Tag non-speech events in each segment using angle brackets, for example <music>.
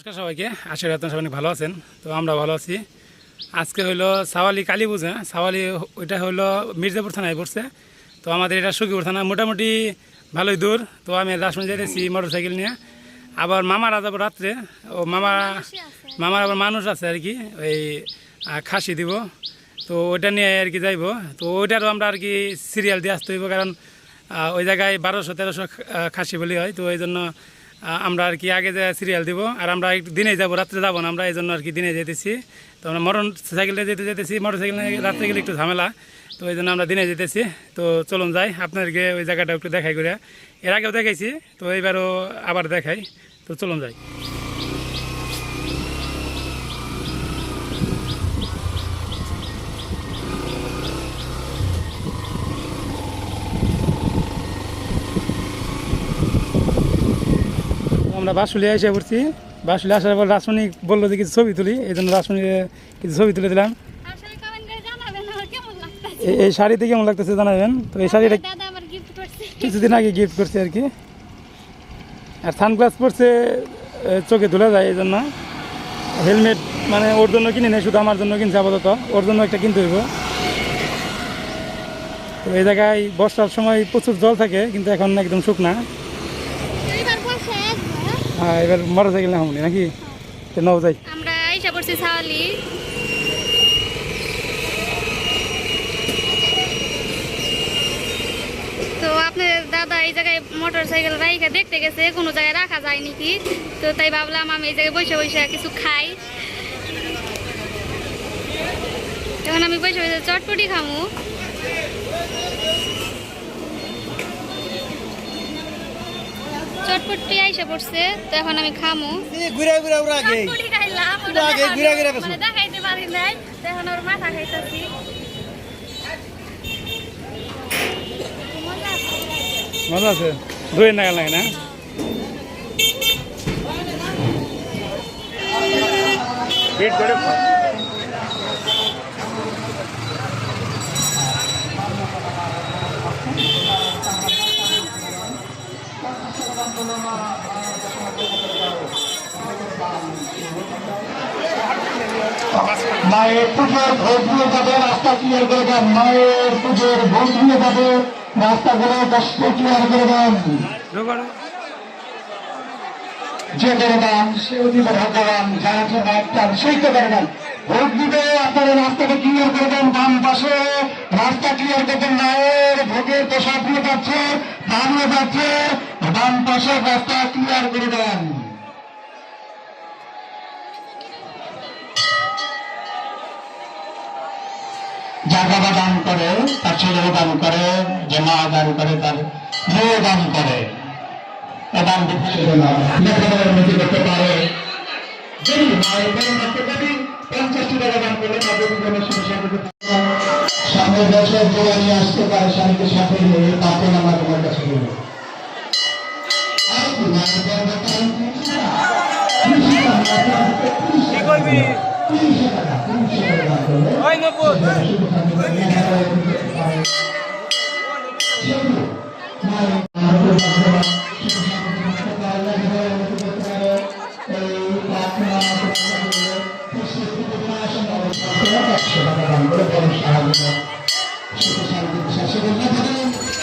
নমস্কার সবাইকে। আশা করি আপনারা সবাই ভালো আছেন। তো আমরা ভালো আছি। আজকে হইল সাওয়ালি কালী পূজা সাওয়ালি ওইটা হইল মির্জাপুর থানায় পড়ছে। তো আমাদের এটা সখীপুর থানা মোটামুটি ভালোই দূর। তো আমি রাসমণি যাইতেছি মোটর সাইকেল নিয়ে। আবার মামারা যাব রাত্রে ও মামা মামার আবার মানুষ আছে আর কি ওই খাসি দিব। তো ওইটা নিয়ে আর কি যাইবো। তো ওইটারও আমরা আর কি সিরিয়াল দিয়ে আসতে হইব কারণ ওই জায়গায় বারোশো তেরোশো খাসি বলি হয়। তো ওই জন্য আমরা আর কি আগে যে সিরিয়াল দিব, আর আমরা দিনে যাব, রাত্রে যাব না, আমরা এই জন্য আর কি দিনে যেতেছি। তো আমরা মোটর সাইকেলে যেতে যেতেছি মোটর সাইকেল রাত্রে গেলে একটু ঝামেলা, তো এই জন্য আমরা দিনে যেতেছি। তো চলুন যাই, আপনাদেরকে ওই জায়গাটা একটু দেখাই করে এর আগেও দেখাইছি, তো এইবারও আবার দেখাই। তো চলুন যাই। আমরা বাসুলিয়া এসে পড়ছি। বাসুলিয়া আসার পর রাসমণি বলল যে কিছু ছবি তুলি এই জন্য রাসমণি কিছু ছবি তুলে দিলাম। এই- শাড়িতে কেমন লাগতেছে জানাবেন? তো এই শাড়িটা কিছুদিন আগে গিফট করছে আর কি। আর সানগ্লাস পরছে চোখে ধুলে যায় এই জন্য। হেলমেট মানে ওর জন্য কিনে নেই শুধু আমার জন্য কিনছে আপাতত। ওর জন্য একটা কিনতে হইব। তো এই জায়গায় বর্ষার সময় প্রচুর জল থাকে কিন্তু এখন একদম শুকনা। হ্যাঁ? এবার মোটর সাইকেল না নাকি? নাও যাই। আমরা আইসা পড়ছি সাওয়ালি তো আপনার দাদা এই জায়গায় মোটর সাইকেল রাইখা দেখতে গেছে কোনো জায়গায় রাখা যায় নাকি? তো তাই ভাবলাম আমি এই জায়গায় বসে বসে কিছু খাই। এখন আমি বসে বসে চটপটি খামু। চটপটি আইসা পড়ছে তো এখন আমি খামু। ঘুরে ঘুরে ওরা আগে। চটপটি খাইলাম পুরো আগে ঘুরে ঘুরে। মানে দেখাইতে পারি নাই তো এখন ওর মাথা খাইতেছি। মজা আছে? দুই নাগাল লাগে না? পেট করে মায়ের পুজোর ভোট দিয়ে রাস্তা ক্লিয়ার করে দেন। মায়ের পুজোর ভোট দিয়ে যাবে রাস্তাগুলো কষ্ট ক্লিয়ার করে দেন। যে করে দেন সে অতীত ভাগ্যবান যারা জন্য একটা সেই তো করে দেন। ভোট দিবে, আপনারা রাস্তাটা ক্লিয়ার করে দেন। বাম পাশে রাস্তা ক্লিয়ার করে দেন। মায়ের ভোটের পোশাক নিয়ে যাচ্ছে দাঁড়িয়ে যাচ্ছে বাম পাশে রাস্তা ক্লিয়ার করে দেন। যার বাবা দান করে, তার ছেলেও দান করে, যে মা দান করে, তার মেয়ে দান করে। দান করতে পারে। সামনের বছর জোড়া নিয়ে আসতে পারে, স্বামীকে সাথে নিয়ে আমার তোমার কাছে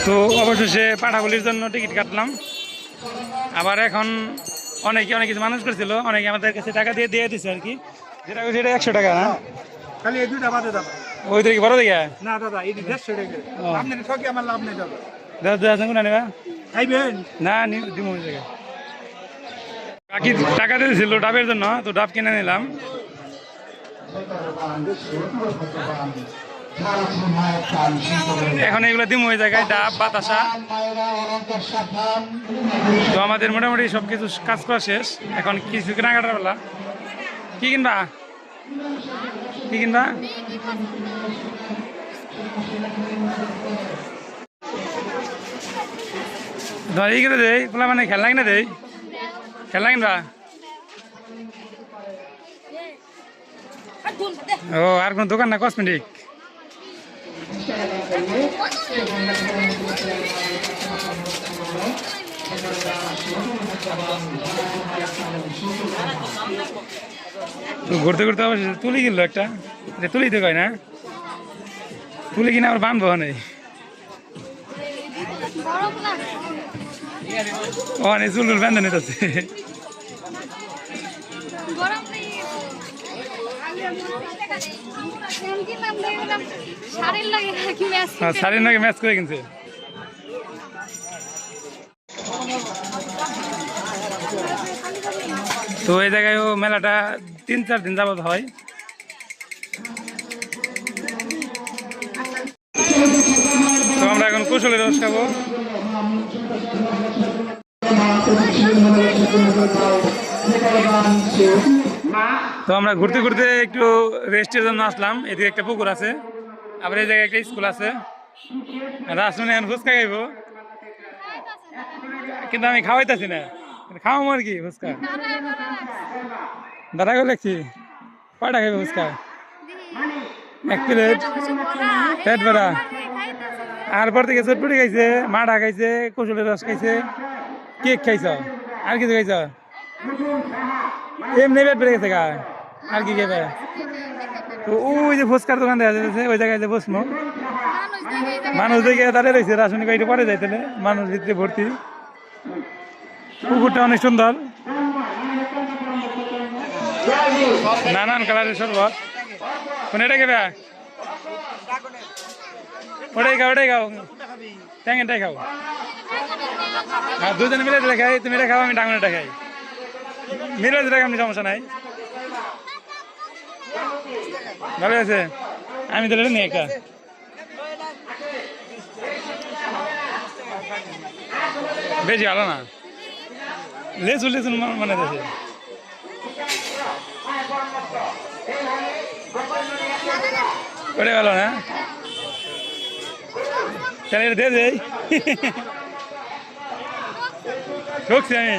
তো অবশেষে পাঠাগুলির জন্য টিকিট কাটলাম। আবার এখন অনেকে অনেক কিছু মানুষ করছিল, অনেকে আমাদের কাছে টাকা দিয়ে দিয়ে দিছে আর কি। যেটা একশো টাকা না? খালি এই দুইটা বাদে দাদা ওই দিকে বড় দিকে না দাদা এই দেড়শো টাকা। আপনি ঠকি আমার লাভ নেই দাদা? দশ দশ কোনটা নেবা? খাইবেন? না দিব বাকি টাকা দিয়েছিল ডাবের জন্য তো ডাব কিনে নিলাম। এখন এগুলো দিব ওই জায়গায় ডাব বাতাসা। তো আমাদের মোটামুটি সব কিছু কাজ করা শেষ। এখন কিছু কেনাকাটার বেলা। কি কিনবা? কি কিনবা? এই কিনে দেই পোলা মানে খেলনা কিনে দেই খেলনা কিনবা? ও, আর কোন দোকান না কসমেটিক ঘুরতে ঘুরতে অবশেষে তুলি কিনলো একটা। যে তুলি তো কয় না? তুলি কিনে আবার বানবো নেই না চুল টুল ম্যাচ করে কিনছে। তো এই জায়গায় ও মেলাটা তিন, চার দিন যাবত হয়। তো আমরা এখন কুশলের রস খাব। তো আমরা ঘুরতে ঘুরতে একটু রেস্টের জন্য আসলাম। এদিকে একটা পুকুর আছে, আবার এই জায়গায় একটা স্কুল আছে। রাসমণি এখন ফুচকা খাইব। কিন্তু আমি খাওয়াইতেছি না। খাওয়াবো আর কি ফুচকা। দাদা করে দেখছি কয়টা খাইবে ফুচকা। এক প্লেট পেট ভরা আর পর থেকে চটপটি খাইছে মাঠা খাইছে কচুলের রস খাইছে। কেক খাইছ? আর কিছু খাইছ? এমনি পেট বেড়ে গেছে গা। আর কি খাইবে? তো ওই যে ফুচকার দোকান দেখা যাচ্ছে ওই জায়গায় যে বসবো মানুষ দেখে দাঁড়িয়ে রয়েছে রাসায়নিক পরে যাইতেলে মানুষ ভিতরে ভর্তি পুকুরটা অনেক সুন্দর। নানান কালারের শরবত। কোন এটা খাবে ওটাই খাও ওটাই খাও। ট্যাঙ্গেনটাই খাও। আর দুজনে মিলে দিলে খাই, তুমি এটা খাও, আমি ডাঙরটা খাই। মিলে দিলে আমি সমস্যা নাই। ভালো আছে? আমি তো এটা নিয়ে একা। বেশি ভালো না। লেচু লেজু মানে দেখে। করে গেল না? তাহলে এটা দিয়ে দেই। <laughs> ঠকছি আমি।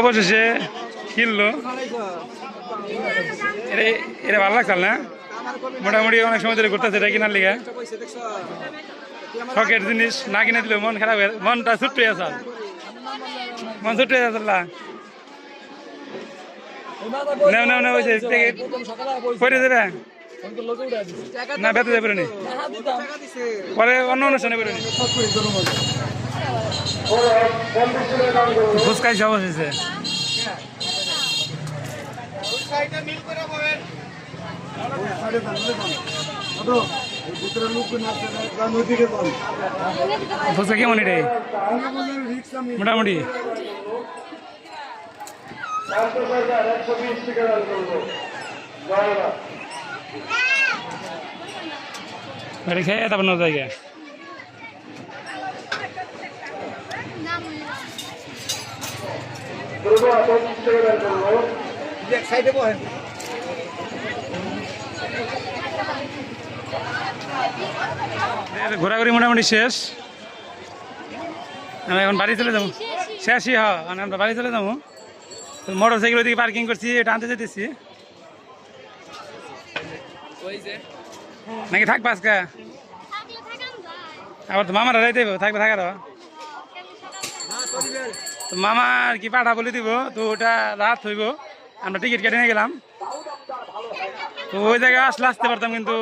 অবশেষে কিনলো। এটা ভালো লাগছে, না? মোটামুটি অনেক সময় ধরে ঘুরতেছে, এটা কিনার লিগে। শখের জিনিস, না কিনে দিলে মন খারাপ মনটা হয়ে আছে। মন হয়ে আছে নেও পরে অন্য অনুষ্ঠানে ফুচকাই সব এসেছে ফুচকা কেমন এটাই মোটামুটি বাড়ি খেয়ে তারপর নয় জায়গায় সাইডে বহেন ঘোরাঘুরি মোটামুটি শেষ। আমি এখন বাড়ি চলে যাব। শেষই হ্যাঁ আমরা বাড়ি চলে যাব। মোটর সাইকেল ওদিকে পার্কিং করছি এটা আনতে যেতেছি। নাকি থাকবা আজকে? আবার তো মামারা হইবো, থাকবে থাকা দাও তো মামার কি পাঠা বলে দিব, তো ওটা রাত হইব, আমরা টিকিট কেটে নিয়ে গেলাম। তো ওই জায়গায় আসলে আসতে পারতাম, কিন্তু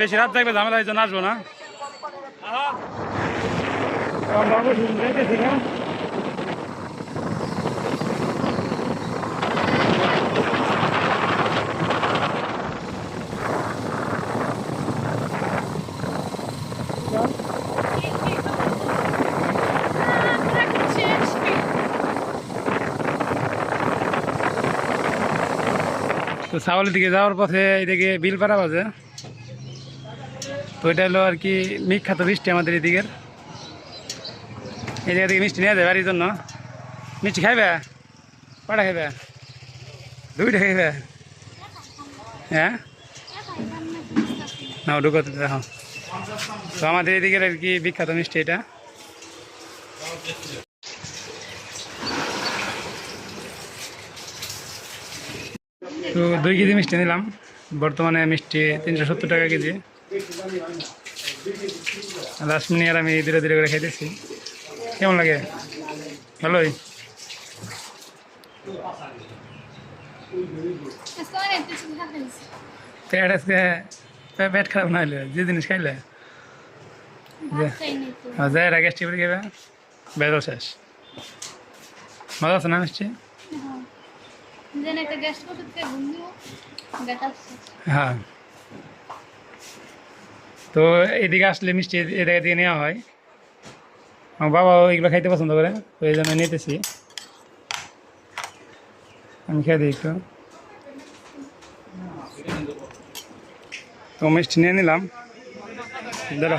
বেশি রাত থাকবে ঝামেলা জন্য আসব না। তো সাওয়ালের দিকে যাওয়ার পথে এদিকে বিল বিলপাড়া বাজে। তো এটা হলো আর কি বিখ্যাত মিষ্টি আমাদের এদিকের। জায়গা থেকে মিষ্টি নিয়ে যায় বাড়ির জন্য। মিষ্টি খাইবে? কটা খাইবে? দুইটা খাইবে? হ্যাঁ? না ঢুকতে দেখো। তো আমাদের এদিকের আর কি বিখ্যাত মিষ্টি এটা। তো দুই কেজি মিষ্টি নিলাম। বর্তমানে মিষ্টি তিনশো সত্তর টাকা কেজি। লাস্ট মিনিট আর আমি ধীরে ধীরে করে খাইতেছি। কেমন লাগে? ভালোই? পেট আজকে পেট খারাপ না হলে যে জিনিস খাইলে? যাই আগে টিপে খেবে বেরো শেষ। মজা আছে না মিষ্টি? হ্যাঁ। তো এদিকে আসলে মিষ্টি এদিকে থেকে নেওয়া হয়। আমার বাবা এগুলো খাইতে পছন্দ করে, তো এই জন্য নিতেছি। আমি খেয়ে দিই একটু। তো মিষ্টি নিয়ে নিলাম। দাঁড়া